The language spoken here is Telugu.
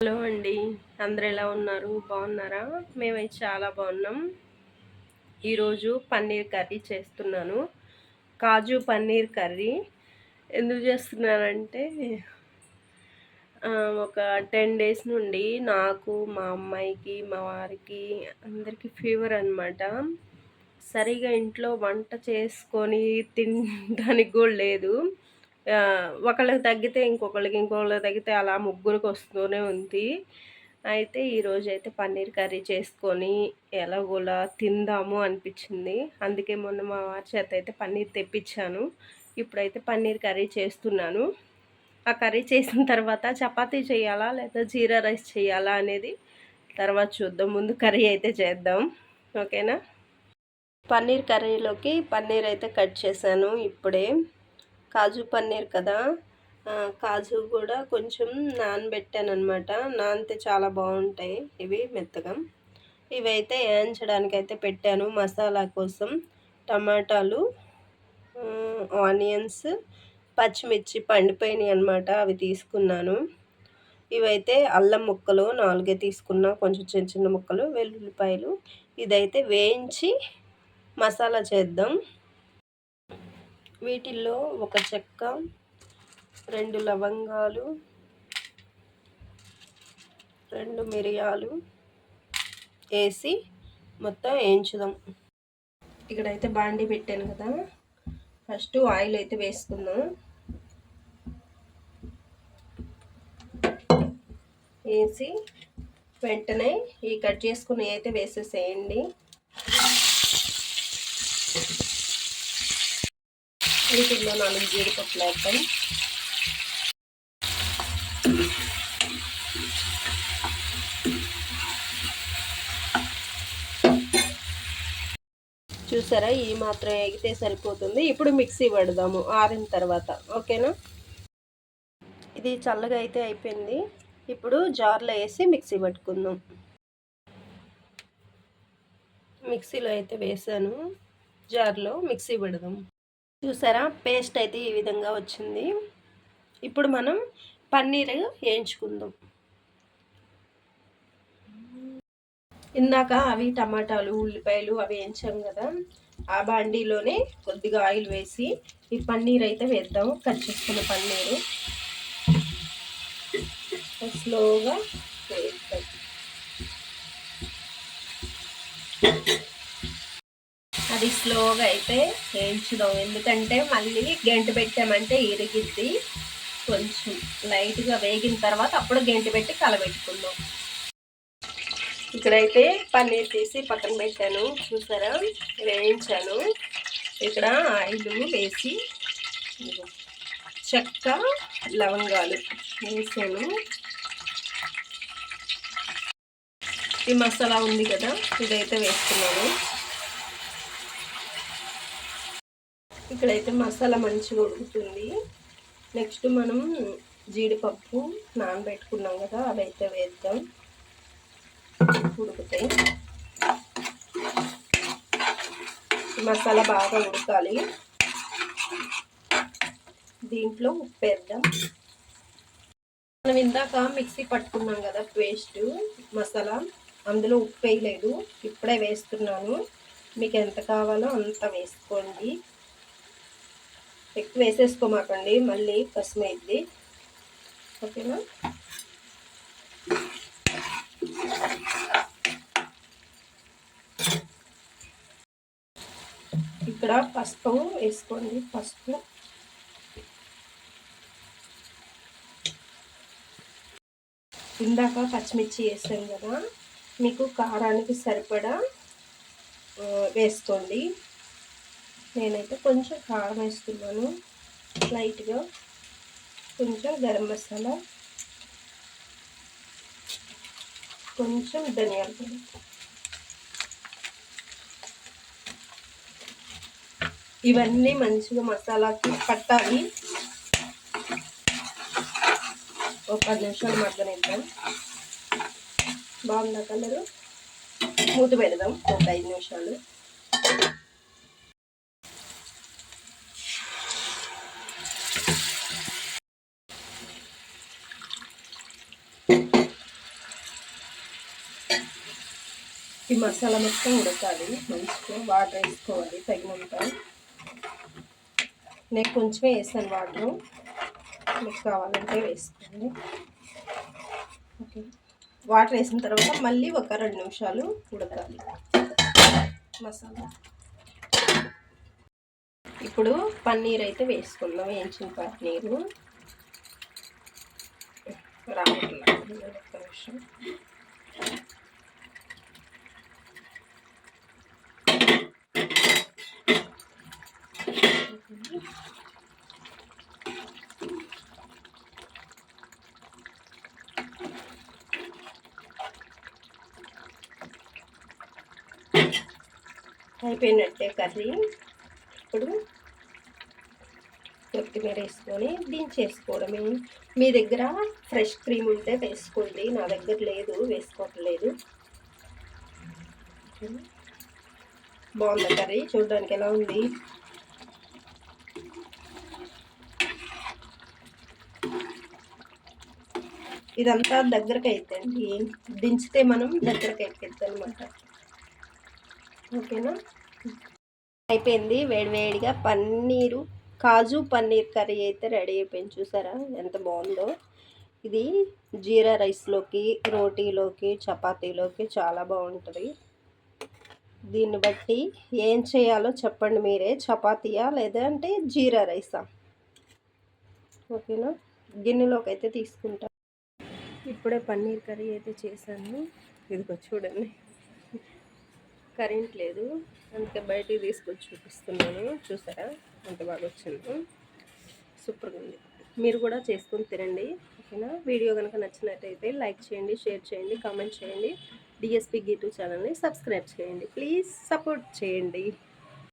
హలో అండి. అందరు ఎలా ఉన్నారు? బాగున్నారా? మేమైతే చాలా బాగున్నాం. ఈరోజు పన్నీర్ కర్రీ చేస్తున్నాను. కాజు పన్నీర్ కర్రీ. ఎందుకు చేస్తున్నానంటే ఒక టెన్ డేస్ నుండి నాకు మా అమ్మాయికి మా వారికి అందరికీ ఫీవర్ అనమాట సరిగా ఇంట్లో వంట చేసుకొని తినడానికి కూడా లేదు. ఒకళ్ళకి తగ్గితే ఇంకొకళ్ళకి ఇంకొకళ్ళకి తగ్గితే అలా ముగ్గురికి వస్తూనే ఉంది. అయితే ఈరోజు అయితే పన్నీర్ కర్రీ చేసుకొని ఎలాగోలా తిందాము అనిపించింది. అందుకే మొన్న మా వారి చేత అయితే పన్నీర్ తెప్పించాను. ఇప్పుడైతే పన్నీర్ కర్రీ చేస్తున్నాను. ఆ కర్రీ చేసిన తర్వాత చపాతీ చేయాలా లేదా జీరా రైస్ చేయాలా అనేది తర్వాత చూద్దాం. ముందు కర్రీ అయితే చేద్దాం. ఓకేనా? పన్నీర్ కర్రీలోకి పన్నీర్ అయితే కట్ చేశాను ఇప్పుడే. కాజు పన్నీర్ కదా? కాజు కూడా కొంచెం నానబెట్టాను అనమాట నానితే చాలా బాగుంటాయి. ఇవి మెత్తగా. ఇవైతే వేయించడానికి అయితే పెట్టాను. మసాలా కోసం టమాటాలు ఆనియన్స్ పచ్చిమిర్చి పండిపోయినాయి అనమాట అవి తీసుకున్నాను. ఇవైతే అల్లం ముక్కలు నాలుగే తీసుకున్నా. కొంచెం చిన్న చిన్న ముక్కలు వెల్లుల్లిపాయలు. ఇదైతే వేయించి మసాలా చేద్దాం. వీటిల్లో ఒక చెక్క రెండు లవంగాలు రెండు మిరియాలు వేసి మొత్తం వేయించుదాం. ఇక్కడైతే బాండి పెట్టాను కదా. ఫస్ట్ ఆయిల్ అయితే వేసుకుందాం. వేసి వెంటనే ఈ కట్ చేసుకుని అయితే వేసేసేయండి. వీటిల్లో నాలుగు జీడిపప్పులు వేద్దాం. చూసారా? ఈ మాత్రం ఎగితే సరిపోతుంది. ఇప్పుడు మిక్సీ పెడదాము ఆరిన తర్వాత. ఓకేనా? ఇది చల్లగా అయితే అయిపోయింది. ఇప్పుడు జార్లో వేసి మిక్సీ పట్టుకుందాం. మిక్సీలో అయితే వేసాను. జార్లో మిక్సీ పెడదాం. చూసారా? పేస్ట్ అయితే ఈ విధంగా వచ్చింది. ఇప్పుడు మనం పన్నీర్ వేయించుకుందాం. ఇందాక అవి టమాటాలు ఉల్లిపాయలు అవి వేయించాం కదా ఆ బాండీలోనే కొద్దిగా ఆయిల్ వేసి ఈ పన్నీర్ అయితే వేద్దాం. కట్ చేసుకున్న పన్నీరు. స్లోగా వేద్దాం. అది స్లోగా అయితే వేయించుదాం ఎందుకంటే మళ్ళీ గంట పెట్టామంటే ఇరిగిద్ది. కొంచెం లైట్గా వేగిన తర్వాత అప్పుడు గంట పెట్టి కలబెట్టుకుందాం. ఇక్కడైతే పన్నీర్ తీసి పక్కన పెట్టాను. చూసారా? వేయించాను. ఇక్కడ ఆయిల్ వేసి చెక్క లవంగాలు వేసాను. ఈ మసాలా ఉంది కదా ఇదైతే వేస్తున్నాను. ఇక్కడైతే మసాలా మంచిగా ఉడుకుతుంది. నెక్స్ట్ మనం జీడిపప్పు నానబెట్టుకున్నాం కదా అవైతే వేద్దాం. ఉడుకుతాయి. మసాలా బాగా ఉడకాలి. దీంట్లో ఉప్పు వేద్దాం. మనం ఇందాక మిక్సీ పట్టుకున్నాం కదా పేస్ట్ మసాలా. అందులో ఉప్పు వేయలేదు. ఇప్పుడే వేస్తున్నాను. మీకు ఎంత కావాలో అంత వేసుకోండి. ఎక్కువ వేసేసుకోమాకండి మళ్ళీ కసమైద్ది ఓకేనా? ఇక్కడ పసుపు వేసుకోండి పసుపు. ఇందాక పచ్చిమిర్చి వేసాం కదా మీకు కారానికి సరిపడా వేసుకోండి. నేనైతే కొంచెం కారం వేస్తున్నాను. లైట్గా కొంచెం గరం మసాలా కొంచెం ధనియాల పొడి. ఇవన్నీ మంచిగా మసాలాకి పట్టాలి. ఒక పది నిమిషాలు మగ్గనిద్దాం. బాగుందా కలరు? మూత పెడదాం. ఒక ఐదు నిమిషాలు. ఈ మసాలా మొత్తం ఉడకాలి మంచిగా వాటర్ వేసుకోవాలి తగినంత. నేను కొంచెమే వేసాను వాటర్. మీకు కావాలంటే వేసుకోండి. ఓకే వాటర్ వేసిన తర్వాత మళ్ళీ ఒక రెండు నిమిషాలు ఉడకాలి. మసాలా. ఇప్పుడు పన్నీర్ అయితే వేసుకుందాం వేయించిన పన్నీరు. రావట్లేదు ఒక్క నిమిషం. అయిపోయినట్టే కర్రీ. ఇప్పుడు కొత్తిమీర వేసుకొని దించేసుకోవడమే మీ దగ్గర ఫ్రెష్ క్రీమ్ ఉంటే వేసుకోండి. నా దగ్గర లేదు వేసుకోవట్లేదు. బాగుంది కర్రీ? చూడడానికి ఎలా ఉంది? ఇదంతా దగ్గరకు అవుతుంది దించితే మనం దగ్గరకు అయిపోద్ది అనమాట ఓకేనా? అయిపోయింది. వేడివేడిగా పన్నీరు కాజు పన్నీర్ కర్రీ అయితే రెడీ అయిపోయింది. చూసారా? ఎంత బాగుందో. ఇది జీరా రైస్లోకి రోటీలోకి చపాతీలోకి చాలా బాగుంటుంది. దీన్ని బట్టి ఏం చేయాలో చెప్పండి మీరే. చపాతీయా లేదంటే జీరా రైసా? ఓకేనా? గిన్నెలోకి అయితే తీసుకుంటా. ఇప్పుడే పన్నీర్ కర్రీ అయితే చేశాను. ఇదిగో చూడండి. కరెంట్ లేదు. అందుకే బయటికి తీసుకొచ్చి చూపిస్తున్నాను. చూసారా? ఎంత బాగా వచ్చిందో. సూపర్గా ఉంది. మీరు కూడా చేసుకొని తినండి. ఓకేనా? వీడియో కనుక నచ్చినట్టయితే లైక్ చేయండి షేర్ చేయండి కామెంట్ చేయండి. డిఎస్పి గీటు ఛానల్ని సబ్స్క్రైబ్ చేయండి. ప్లీజ్ సపోర్ట్ చేయండి.